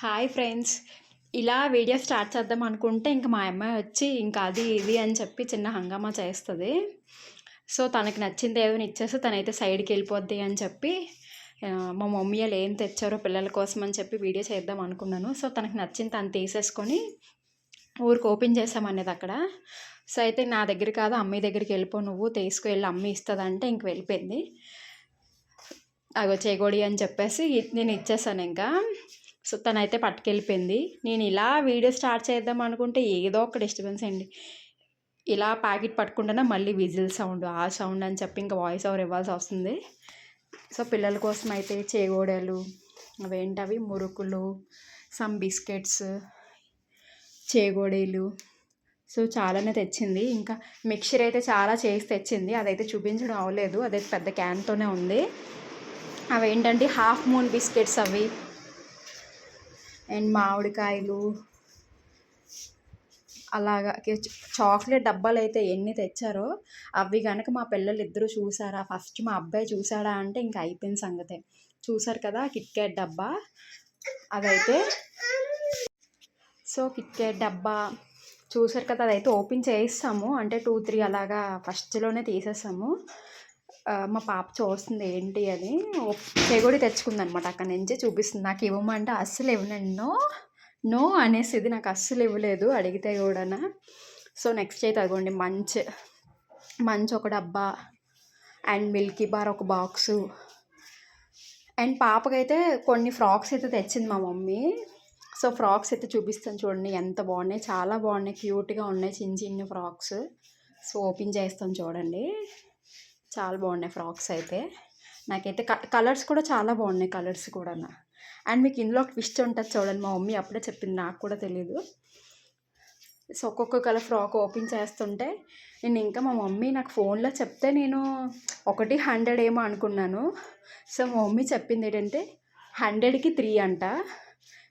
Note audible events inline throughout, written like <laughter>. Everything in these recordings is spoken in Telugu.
Hi friends. ఇలా వీడియో స్టార్ట్ చేద్దాం అనుకుంటే ఇంకా మా అమ్మాయి వచ్చి ఇంకా అది ఇది అని చెప్పి చిన్న హంగామా చేస్తుంది. సో తనకి నచ్చింది ఏదైనా ఇచ్చేస్తే తనైతే సైడ్కి వెళ్ళిపోద్ది అని చెప్పి మా మమ్మీ వాళ్ళు ఏం తెచ్చారో పిల్లల కోసం అని చెప్పి వీడియో చేద్దాం అనుకున్నాను. సో తనకి నచ్చింది తను తీసేసుకొని ఊరికి ఓపెన్ చేసామనేది అక్కడ. సో అయితే నా దగ్గర కాదు అమ్మాయి దగ్గరికి వెళ్ళిపో నువ్వు తీసుకువెళ్ళి అమ్మ ఇస్తుందంటే ఇంక వెళ్ళిపోయింది. అగో చేగోడి అని చెప్పేసి నేను ఇచ్చేసాను ఇంకా. సో తనైతే పట్టుకెళ్ళిపోయింది. నేను ఇలా వీడియో స్టార్ట్ చేద్దాం అనుకుంటే ఏదో ఒక డిస్టర్బెన్స్ అండి. ఇలా ప్యాకెట్ పట్టుకుంటేనే మళ్ళీ విజిల్ సౌండ్ ఆ సౌండ్ అని చెప్పి ఇంకా వాయిస్ ఓవర్ ఇవ్వాల్సి వస్తుంది. సో పిల్లల కోసం అయితే చేగోడలు అవేంటవి మురుకులు సమ్ బిస్కెట్స్ చేగోడీలు. సో చాలానే తెచ్చింది. ఇంకా మిక్చర్ అయితే చాలా చేసి తెచ్చింది. అదైతే చూపించడం అవ్వలేదు. అదైతే పెద్ద క్యాన్తోనే ఉంది. అవి ఏంటంటే హాఫ్ మూన్ బిస్కెట్స్ అవి అండ్ మామిడికాయలు. అలాగా చాక్లెట్ డబ్బాలు అయితే ఎన్ని తెచ్చారో అవి కనుక మా పిల్లలు ఇద్దరు చూసారా ఫస్ట్ మా అబ్బాయి చూసాడా అంటే ఇంకా అయిపోయిన సంగతే. చూసారు కదా కిట్ డబ్బా? అదైతే సో కిట్ డబ్బా. చూసారు కదా అదైతే ఓపెన్ చేయిస్తాము అంటే టూ త్రీ అలాగా ఫస్ట్లోనే తీసేస్తాము. మా పాప చూస్తుంది ఏంటి అని చెగుడి తెచ్చుకుంది అనమాట అక్కడ నుంచి చూపిస్తుంది. నాకు ఇవ్వమంటే అస్సలు ఇవ్వనండి. నో నో అనేసి ఇది నాకు అస్సలు ఇవ్వలేదు అడిగితే కూడా సో నెక్స్ట్ అయితే అదిగోండి మంచ్. మంచ్ ఒక డబ్బా అండ్ మిల్కీ బార్ ఒక బాక్సు. అండ్ పాపకైతే కొన్ని ఫ్రాక్స్ అయితే తెచ్చింది మా మమ్మీ. సో ఫ్రాక్స్ అయితే చూపిస్తాను చూడండి ఎంత బాగున్నాయి. చాలా బాగున్నాయి. క్యూట్గా ఉన్నాయి చిన్న చిన్న ఫ్రాక్స్. సో ఓపెన్ చేస్తాం చూడండి. చాలా బాగున్నాయి ఫ్రాక్స్ అయితే. నాకైతే కలర్స్ కూడా చాలా బాగున్నాయి కలర్స్ కూడా అండ్ మీకు ఇందులో ఒక ట్విస్ట్ ఉంటుంది చూడండి మా మమ్మీ అప్పుడే చెప్పింది నాకు కూడా తెలియదు సో ఒక్కొక్క కలర్ ఫ్రాక్ ఓపెన్ చేస్తుంటే నేను ఇంకా మా మమ్మీ నాకు ఫోన్లో చెప్తే నేను ఒకటి హండ్రెడ్ ఏమో అనుకున్నాను. సో మా మమ్మీ చెప్పింది ఏంటంటే హండ్రెడ్కి త్రీ అంట.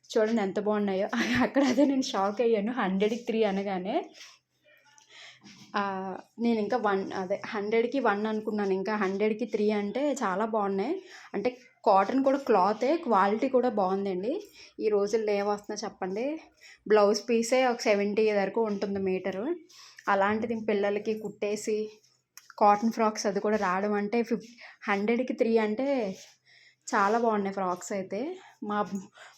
చూడండి ఎంత బాగున్నాయో. <laughs> అక్కడ అదే నేను షాక్ అయ్యాను హండ్రెడ్కి త్రీ అనగానే. నేను ఇంకా వన్ అదే హండ్రెడ్కి వన్ అనుకున్నాను. ఇంకా హండ్రెడ్కి త్రీ అంటే చాలా బాగున్నాయి. అంటే కాటన్ కూడా క్లాతే క్వాలిటీ కూడా బాగుందండి. ఈ రోజుల్లో ఏం వస్తుందో చెప్పండి. బ్లౌజ్ పీసే ఒక సెవెంటీ వరకు ఉంటుంది మీటరు. అలాంటిది పిల్లలకి కుట్టేసి కాటన్ ఫ్రాక్స్ అది కూడా రావడం అంటే ఫిఫ్ హండ్రెడ్కి త్రీ అంటే చాలా బాగున్నాయి ఫ్రాక్స్ అయితే. మా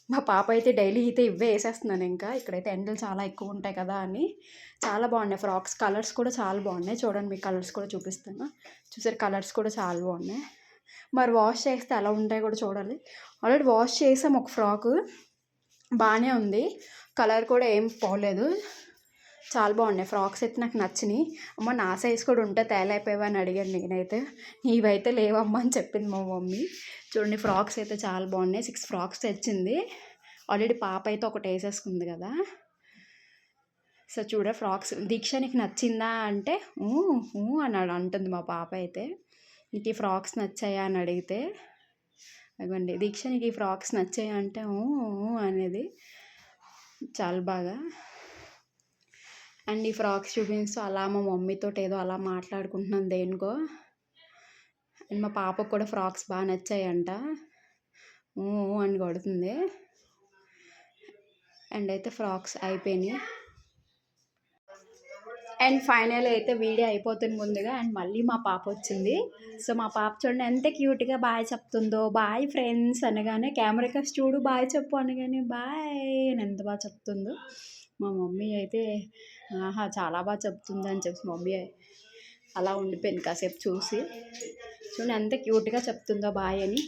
మా పాప అయితే డైలీ అయితే ఇవే వేసేస్తున్నాను ఇంకా. ఇక్కడైతే ఎండలు చాలా ఎక్కువ ఉంటాయి కదా అని. చాలా బాగున్నాయి ఫ్రాక్స్. కలర్స్ కూడా చాలా బాగున్నాయి. చూడండి మీకు కలర్స్ కూడా చూపిస్తాను చూసారు కలర్స్ కూడా చాలా బాగున్నాయి. మరి వాష్ చేస్తే ఎలా ఉంటాయి కూడా చూడాలి. ఆల్రెడీ వాష్ చేసాం ఒక ఫ్రాక్. బాగానే ఉంది. కలర్ కూడా ఏం పోలేదు. చాలా బాగున్నాయి. ఫ్రాక్స్ అయితే నాకు నచ్చినాయి. అమ్మ నా సైజ్ కూడా ఉంటే తేలైపోయావా అని అడిగాను నేనైతే. నీవైతే లేవమ్మా అని చెప్పింది మా మమ్మీ. చూడండి ఫ్రాక్స్ అయితే చాలా బాగున్నాయి. సిక్స్ ఫ్రాక్స్ తెచ్చింది. ఆల్రెడీ పాప అయితే ఒకటి వేసేసుకుంది కదా. సో చూడ ఫ్రాక్స్ దీక్ష నీకు నచ్చిందా అంటే "ఊ, ఊ" అంటుంది మా పాప అయితే. నీకు ఈ ఫ్రాక్స్ నచ్చాయా అని అడిగితే అదిగోండి దీక్ష నీకు ఈ ఫ్రాక్స్ నచ్చాయా అంటే "ఊ, ఊ" అనేది చాలా బాగా అండ్ ఈ ఫ్రాక్స్ చూపిస్తూ అలా మా మమ్మీతో ఏదో అలా మాట్లాడుకుంటున్నాను దేనికో. అండ్ మా పాపకు కూడా ఫ్రాక్స్ బాగా నచ్చాయంట. అని కొడుతుంది. అండ్ అయితే ఫ్రాక్స్ అయిపోయినాయి. అండ్ ఫైనల్ అయితే వీడియో అయిపోతుంది ముందుగా అండ్ మళ్ళీ మా పాప వచ్చింది. సో మా పాప చూడండి ఎంత క్యూట్గా బాయ్ చెప్తుందో. బాయ్ ఫ్రెండ్స్ అనగానే కెమెరా చూడు బాయ్ చెప్పు అనగానే బాయ్ అని ఎంత బాగా చెప్తుందో. మా మమ్మీ అయితే ఆహా చాలా బాగా చెప్తుంది అని చెప్పి మమ్మీ అలా ఉండిపోయింది కాసేపు చూసి. చూడండి ఎంత క్యూట్గా చెప్తుందో బాయ్ అని.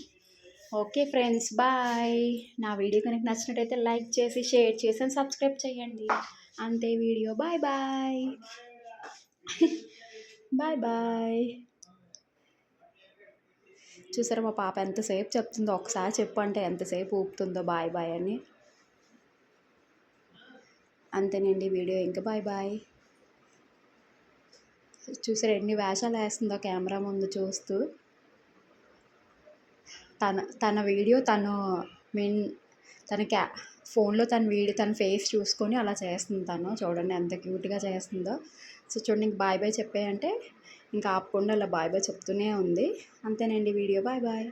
ఓకే ఫ్రెండ్స్ బాయ్ నా వీడియో కనుక నచ్చినట్టయితే లైక్ చేసి షేర్ చేసి సబ్స్క్రైబ్ చేయండి. అంతే video. Bye bye. Bye bye. చూసారా మా పాప ఎంతసేపు చెప్తుందో? ఒకసారి చెప్పు అంటే ఎంతసేపు ఊపుతుందో బాయ్ బాయ్ అని. అంతేనండి వీడియో. ఇంకా బాయ్ బాయ్. చూసారా ఎన్ని వేషాలు వేస్తుందో కెమెరా ముందు చూస్తూ. తన తన వీడియో తను మీన్ తన క్యా ఫోన్లో తన వీడియో తన ఫేస్ చూసుకొని అలా చేస్తుంది తను. చూడండి ఎంత క్యూట్గా చేస్తుందో. సో చూడండి ఇంక బాయ్ బాయ్ చెప్పాయంటే ఇంకా ఆపకుండా అలా బాయ్ బాయ్ చెప్తూనే ఉంది. అంతేనండి వీడియో. Bye bye.